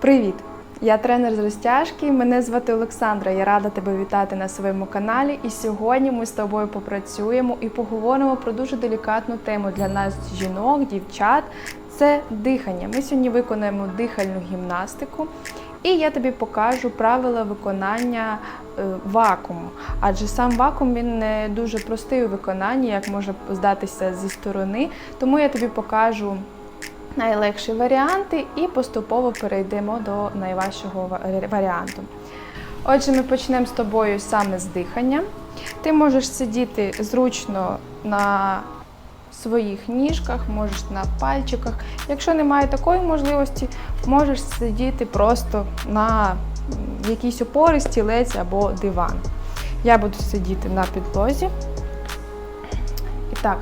Привіт! Я тренер з розтяжки. Мене звати Олександра. Я рада тебе вітати на своєму каналі. І сьогодні ми з тобою попрацюємо і поговоримо про дуже делікатну тему для нас, жінок, дівчат. Це дихання. Ми сьогодні виконаємо дихальну гімнастику. І я тобі покажу правила виконання е, вакууму. Адже сам вакуум він не дуже простий у виконанні, як може здатися зі сторони. Тому я тобі покажу найлегші варіанти і поступово перейдемо до найважчого варіанту. Отже, ми почнемо з тобою саме з дихання. Ти можеш сидіти зручно на своїх ніжках, можеш на пальчиках. Якщо немає такої можливості, можеш сидіти просто на якійсь опорі, стілець або диван. Я буду сидіти на підлозі. І так,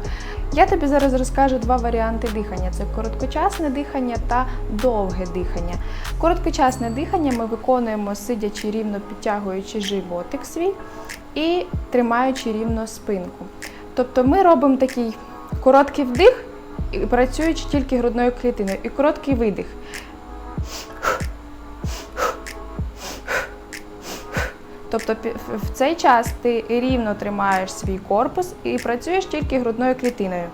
я тобі зараз розкажу два варіанти дихання: це короткочасне дихання та довге дихання. Короткочасне дихання ми виконуємо сидячи рівно підтягуючи животик свій і тримаючи рівно спинку. Тобто ми робимо такий короткий вдих, працюючи тільки грудною клітиною, і короткий видих. Тобто в цей час ти рівно тримаєш свій корпус і працюєш тільки грудною клітиною.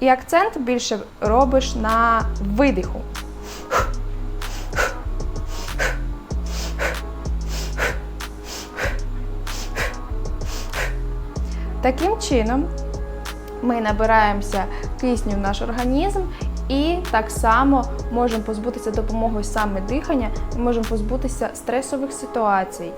І акцент більше робиш на видиху. Таким чином ми набираємося кисню в наш організм і так само можемо позбутися допомогою саме дихання, можемо позбутися стресових ситуацій,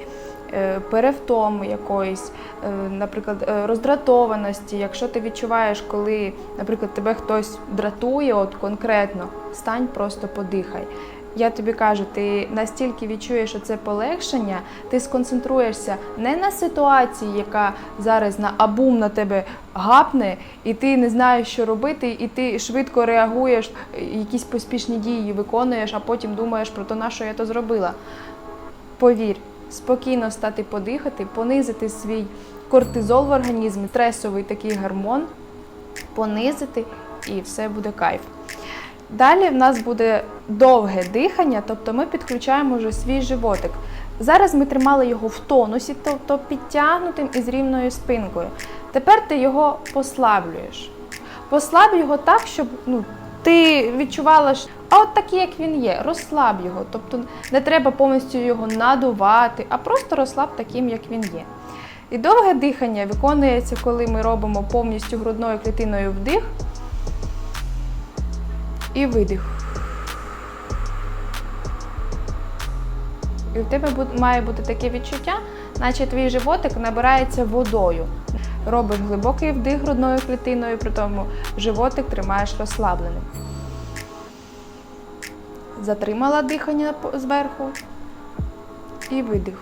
е, перевтоми якоїсь, е, наприклад, е, роздратованості. Якщо ти відчуваєш, коли, наприклад, тебе хтось дратує, от конкретно, стань просто подихай. Я тобі кажу, ти настільки відчуєш оце полегшення, ти сконцентруєшся не на ситуації, яка зараз на абум на тебе гапне, і ти не знаєш, що робити, і ти швидко реагуєш, якісь поспішні дії виконуєш, а потім думаєш про те, на що я то зробила. Повір, спокійно стати подихати, понизити свій кортизол в організмі, стресовий такий гормон, понизити, і все буде кайф. Далі в нас буде довге дихання, тобто ми підключаємо вже свій животик. Зараз ми тримали його в тонусі, тобто підтягнутим і з рівною спинкою. Тепер ти його послаблюєш. Послаб його так, щоб ну, ти відчувала, що а от такий, як він є, розслаб його. Тобто не треба повністю його надувати, а просто розслаб таким, як він є. І довге дихання виконується, коли ми робимо повністю грудною клітиною вдих і видих. І в тебе має бути таке відчуття, наче твій животик набирається водою. Робиш глибокий вдих грудною клітиною, при тому животик тримаєш розслабленим. Затримала дихання зверху і видих.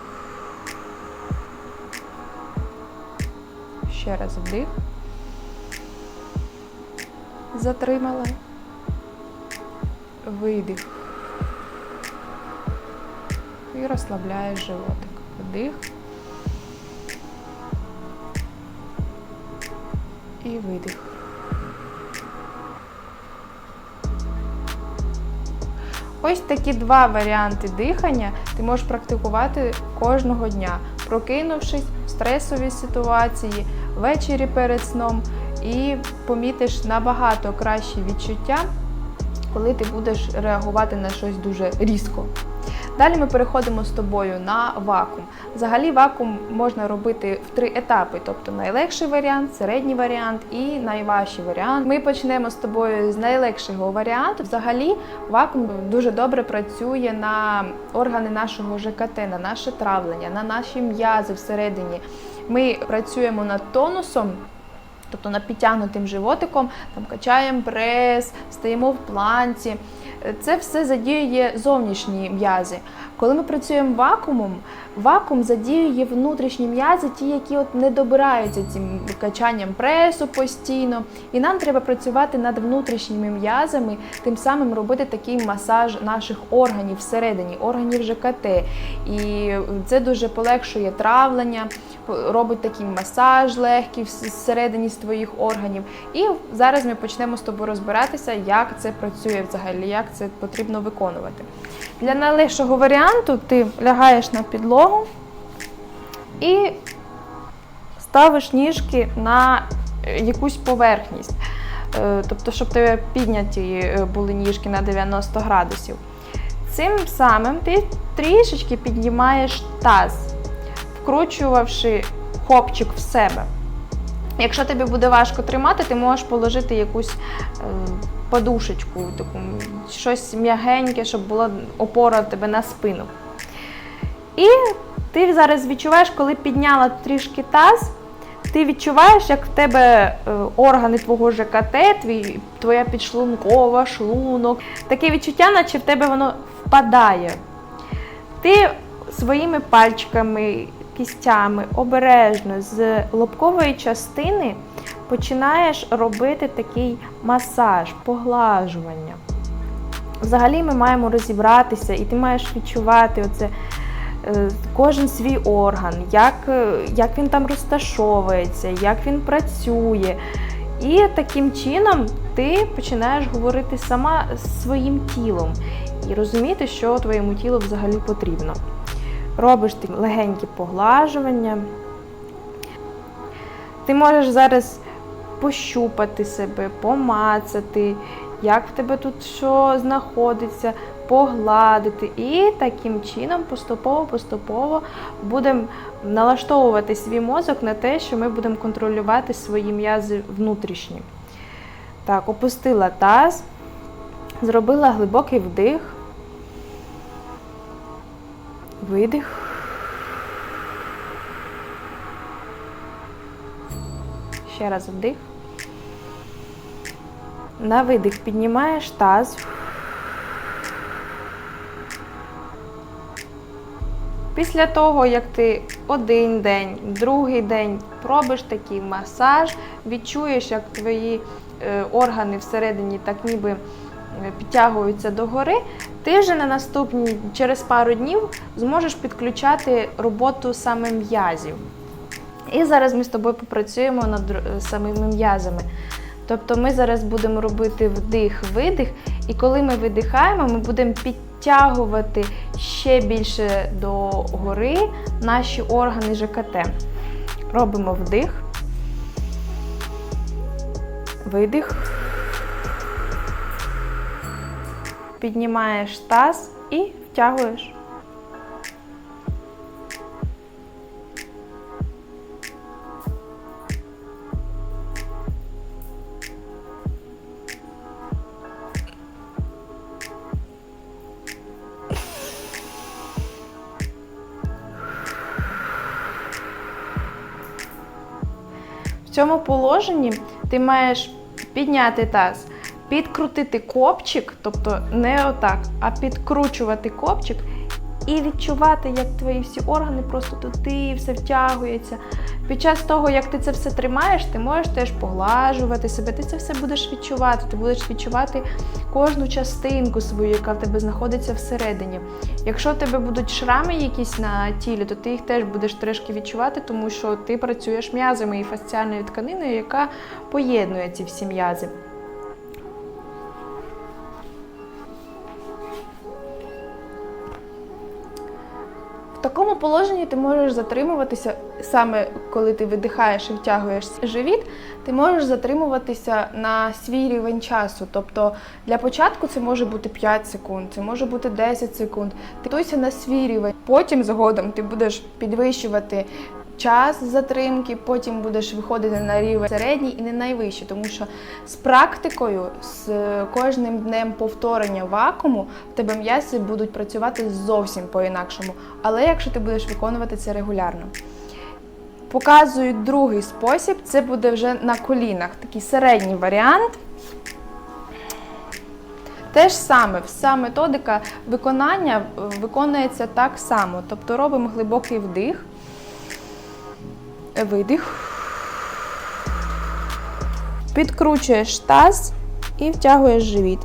Ще раз вдих. Затримала. Видих. І розслабляєш животик. Вдих. І видих. Ось такі два варіанти дихання ти можеш практикувати кожного дня, прокинувшись в стресовій ситуації, ввечері перед сном, і помітиш набагато кращі відчуття, коли ти будеш реагувати на щось дуже різко. Далі ми переходимо з тобою на вакуум. Взагалі вакуум можна робити в три етапи, тобто найлегший варіант, середній варіант і найважчий варіант. Ми почнемо з тобою з найлегшого варіанту. Взагалі вакуум дуже добре працює на органи нашого ЖКТ, на наше травлення, на наші м'язи всередині. Ми працюємо над тонусом. Тобто над підтягнутим животиком, там качаємо прес, стоїмо в планці. Це все задіює зовнішні м'язи. Коли ми працюємо вакуумом, вакуум задіює внутрішні м'язи, ті, які от не добираються цим качанням пресу постійно. І нам треба працювати над внутрішніми м'язами, тим самим робити такий масаж наших органів всередині, органів ЖКТ. І це дуже полегшує травлення, робить такий масаж легкий всередині твоїх органів. І зараз ми почнемо з тобою розбиратися, як це працює взагалі, як це потрібно виконувати. Для найлегшого варіанту ти лягаєш на підлогу і ставиш ніжки на е, якусь поверхність. Е, Тобто, щоб тебе підняті е, були ніжки на 90 градусів. Цим самим ти трішечки піднімаєш таз, вкручувавши хопчик в себе. Якщо тобі буде важко тримати, ти можеш положити якусь е, подушечку, таку, щось м'ягеньке, щоб була опора тебе на спину. І ти зараз відчуваєш, коли підняла трішки таз, ти відчуваєш, як в тебе е, органи твого ЖКТ, твій, твоя підшлункова, шлунок. Таке відчуття, наче в тебе воно впадає. Ти своїми пальчиками, кістями обережно з лобкової частини починаєш робити такий масаж, поглажування. Взагалі ми маємо розібратися, і ти маєш відчувати оце е, кожен свій орган, як, е, як він там розташовується, як він працює. І таким чином ти починаєш говорити сама з своїм тілом і розуміти, що твоєму тілу взагалі потрібно. Робиш ти легенькі поглажування. Ти можеш зараз пощупати себе, помацати, як в тебе тут що знаходиться, погладити. І таким чином поступово-поступово будемо налаштовувати свій мозок на те, що ми будемо контролювати свої м'язи внутрішні. Так, опустила таз, зробила глибокий вдих, видих. Ще раз вдих. На видих піднімаєш таз. Після того, як ти один день, другий день пробиш такий масаж, відчуєш, як твої е, органи всередині так ніби е, підтягуються догори, ти вже на наступні через пару днів зможеш підключати роботу саме м'язів. І зараз ми з тобою попрацюємо над самими м'язами. Тобто ми зараз будемо робити вдих-видих, і коли ми видихаємо, ми будемо підтягувати ще більше до гори наші органи ЖКТ. Робимо вдих, видих. Піднімаєш таз і втягуєш. В цьому положенні ти маєш підняти таз, підкрутити копчик, тобто не отак, а підкручувати копчик і відчувати, як твої всі органи просто туди все втягується. Під час того, як ти це все тримаєш, ти можеш теж поглажувати себе, ти це все будеш відчувати. Ти будеш відчувати кожну частинку свою, яка в тебе знаходиться всередині. Якщо в тебе будуть шрами якісь на тілі, то ти їх теж будеш трішки відчувати, тому що ти працюєш м'язами і фасціальною тканиною, яка поєднує ці всі м'язи. Положенні ти можеш затримуватися саме коли ти видихаєш і втягуєш живіт, ти можеш затримуватися на свій рівень часу. Тобто для початку це може бути 5 секунд, це може бути 10 секунд. Ти готуйся на свій рівень. Потім згодом ти будеш підвищувати час затримки, потім будеш виходити на рівень середній і не найвищий, тому що з практикою, з кожним днем повторення вакууму, в тебе м'язи будуть працювати зовсім по-інакшому. Але якщо ти будеш виконувати це регулярно. Показую другий спосіб, це буде вже на колінах, такий середній варіант. Те ж саме, вся методика виконання е, виконується так само. Тобто робимо глибокий вдих, видих, підкручуєш таз і втягуєш живіт.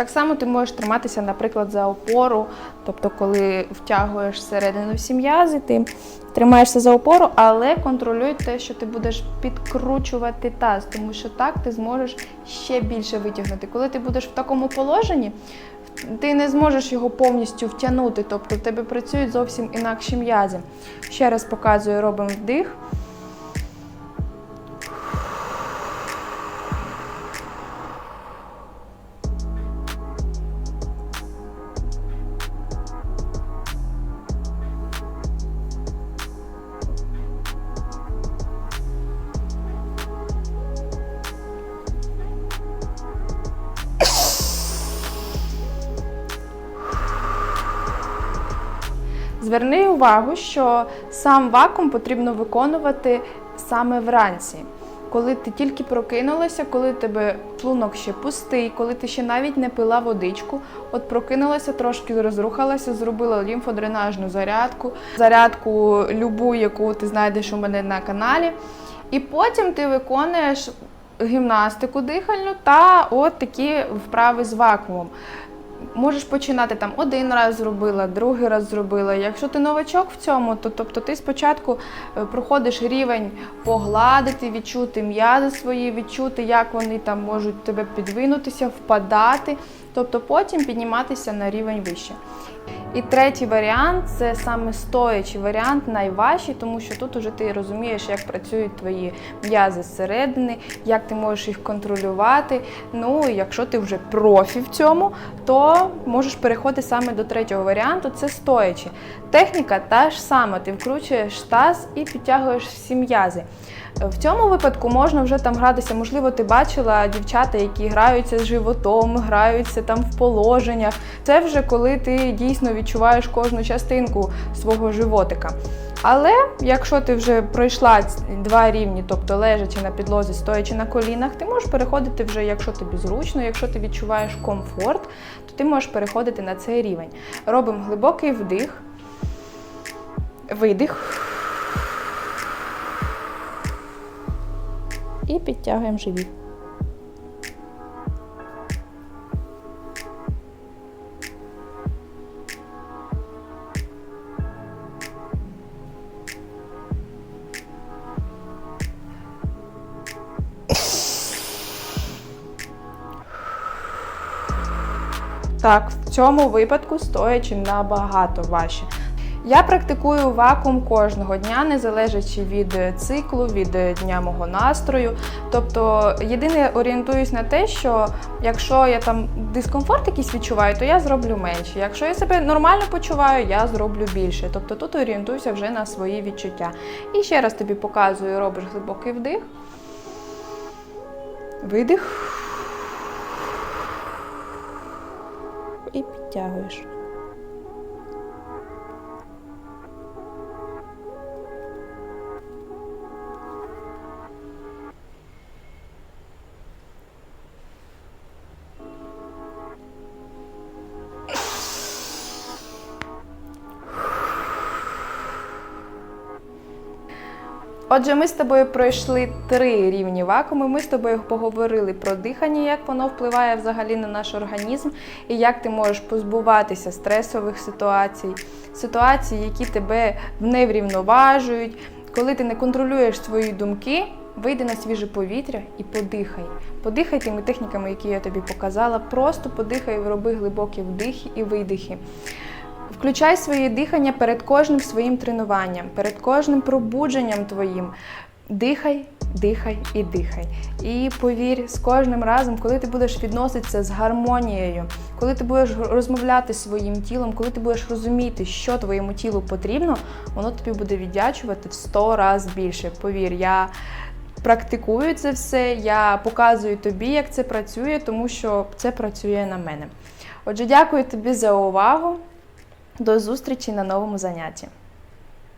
Так само ти можеш триматися, наприклад, за опору. Тобто, коли втягуєш всередину всі м'язи, ти тримаєшся за опору, але контролюй те, що ти будеш підкручувати таз, тому що так ти зможеш ще більше витягнути. Коли ти будеш в такому положенні, ти не зможеш його повністю втягнути, тобто в тебе працюють зовсім інакші м'язи. Ще раз показую, робимо вдих. Зверни увагу, що сам вакуум потрібно виконувати саме вранці. Коли ти тільки прокинулася, коли тебе шлунок ще пустий, коли ти ще навіть не пила водичку, от прокинулася, трошки розрухалася, зробила лімфодренажну зарядку, зарядку любу, яку ти знайдеш у мене на каналі. І потім ти виконуєш гімнастику дихальну та от такі вправи з вакуумом. Можеш починати там один раз зробила, другий раз зробила. Якщо ти новачок в цьому, то тобто ти спочатку е, проходиш рівень погладити, відчути м'язи свої, відчути, як вони там можуть тебе підвинутися, впадати, тобто потім підніматися на рівень вище. І третій варіант це саме стоячий варіант, найважчий, тому що тут уже ти розумієш, як працюють твої м'язи зсередини, як ти можеш їх контролювати. Ну, і якщо ти вже профі в цьому, то можеш переходити саме до третього варіанту це стоячи. Техніка та ж сама, ти вкручуєш таз і підтягуєш всі м'язи. В цьому випадку можна вже там гратися. Можливо, ти бачила дівчата, які граються з животом, граються там в положеннях. Це вже коли ти дійсно відчуваєш кожну частинку свого животика. Але якщо ти вже пройшла два рівні, тобто лежачи на підлозі, стоячи на колінах, ти можеш переходити вже, якщо тобі зручно, якщо ти відчуваєш комфорт, то ти можеш переходити на цей рівень. Робимо глибокий вдих, видих. І підтягуємо живіт. Так, в цьому випадку стоячи набагато важче. Я практикую вакуум кожного дня, не залежачи від циклу, від дня мого настрою. Тобто, єдине орієнтуюсь на те, що якщо я там дискомфорт якийсь відчуваю, то я зроблю менше. Якщо я себе нормально почуваю, я зроблю більше. Тобто тут орієнтуюся вже на свої відчуття. І ще раз тобі показую, робиш глибокий вдих, видих. І підтягуєш. Отже, ми з тобою пройшли три рівні вакууму. Ми з тобою поговорили про дихання, як воно впливає взагалі на наш організм, і як ти можеш позбуватися стресових ситуацій, ситуацій, які тебе неврівноважують, коли ти не контролюєш свої думки. Вийди на свіже повітря і подихай. Подихай тими техніками, які я тобі показала. Просто подихай, роби глибокі вдихи і видихи. Включай своє дихання перед кожним своїм тренуванням, перед кожним пробудженням твоїм. Дихай, дихай і дихай. І повір, з кожним разом, коли ти будеш відноситися з гармонією, коли ти будеш розмовляти зі своїм тілом, коли ти будеш розуміти, що твоєму тілу потрібно, воно тобі буде віддячувати в 100 разів більше. Повір, я практикую це все, я показую тобі, як це працює, тому що це працює на мене. Отже, дякую тобі за увагу. До зустрічі на новому занятті.